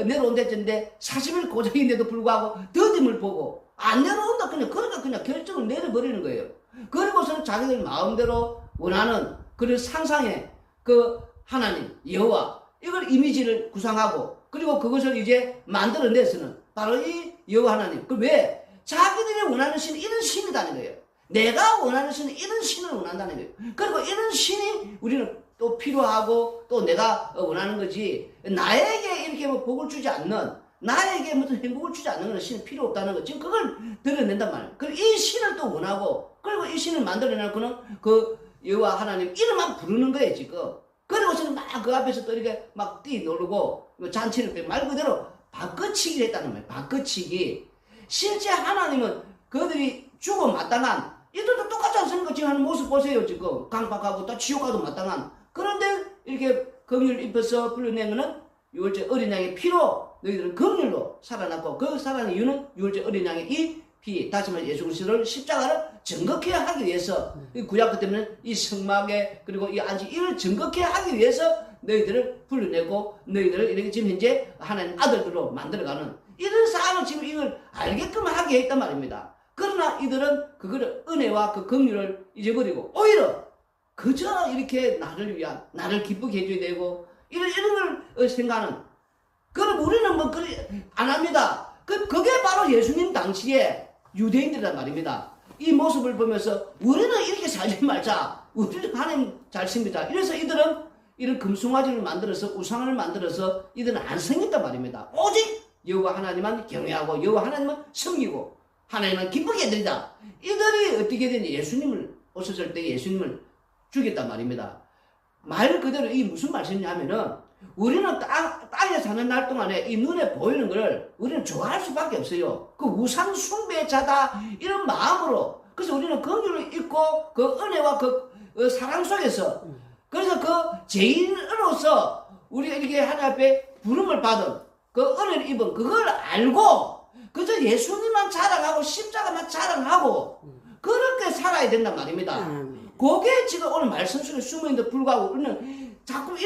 어, 내려온댔는데 40일 고생인데도 불구하고 더딤을 보고 안 내려온다 그냥 그러니까 그냥 결정을 내려버리는 거예요. 그리고서는 자기들 마음대로 원하는 그런 상상의 그 하나님 여호와 이걸 이미지를 구상하고 그리고 그것을 이제 만들어내서는 바로 이 여호와 하나님 그 왜 자기들이 원하는 신은 이런 신이다는 거예요. 내가 원하는 신은 이런 신을 원한다는 거예요. 그리고 이런 신이 우리는 또 필요하고 또 내가 원하는 거지 나에게 이렇게 뭐 복을 주지 않는 나에게 무슨 행복을 주지 않는 것은 신은 필요 없다는 거 지금 그걸 드러낸단 말이에요. 그리고 이 신을 또 원하고 그리고 이 신을 만들어내놓고는 그 여호와 하나님 이름만 부르는 거예요 지금. 그리고서는 막 그 앞에서 또 이렇게 막 뛰 놀고 잔치를 빼 말 그대로 바꿔치기를 했다는 말이에요. 바꿔치기. 실제 하나님은 그들이 죽어 마땅한 이들도 똑같지 않습니까? 지금 하는 모습 보세요 지금 강박하고 또 지옥 가도 마땅한 그런데 이렇게 긍휼 입혀서 불러낸 거는 유월절 어린 양의 피로 너희들은 긍휼로 살아났고 그 살아난 이유는 유월절 어린 양의 이 피, 다시 말해 예수 그리스도를 십자가를 증거케 하기 위해서 이 구약 때문에 이 성막에 그리고 이 안식 이를 증거케 하기 위해서 너희들을 불러내고 너희들을 이렇게 지금 현재 하나님 아들들로 만들어가는 이런 싸움을 지금 이걸 알게끔 하게 했단 말입니다. 그러나 이들은 그거를 은혜와 그 긍휼을 잊어버리고 오히려 그저 이렇게 나를 위한 나를 기쁘게 해줘야 되고 이런 이런 걸 생각하는 그럼 우리는 뭐 그리 안 합니다. 그 그게 바로 예수님 당시에 유대인들이란 말입니다. 이 모습을 보면서 우리는 이렇게 살지 말자. 우리는 하나님 잘 씁니다. 이래서 이들은 이런 금송아지를 만들어서 우상을 만들어서 이들은 안 섬겼단 말입니다. 오직 여호와 하나님만 경외하고 여호와 하나님만 섬기고 하나님만 기쁘게 해드리자. 이들이 어떻게 되니 예수님을 오셨을 때 예수님을 죽였단 말입니다. 말 그대로 이 무슨 말씀이냐면은 우리는 땅, 땅에 사는 날 동안에 이 눈에 보이는 걸 우리는 좋아할 수밖에 없어요. 그 우상 숭배자다 이런 마음으로 그래서 우리는 긍휼을 잊고 그 은혜와 그 어, 사랑 속에서 그래서 그 죄인으로서 우리가 이렇게 하나님 앞에 부름을 받은 그 은혜를 입은 그걸 알고 그저 예수님만 자랑하고 십자가만 자랑하고 그렇게 살아야 된단 말입니다. 아멘. 그게 지금 오늘 말씀 속에 숨어 있는데 불구하고 우리는 자꾸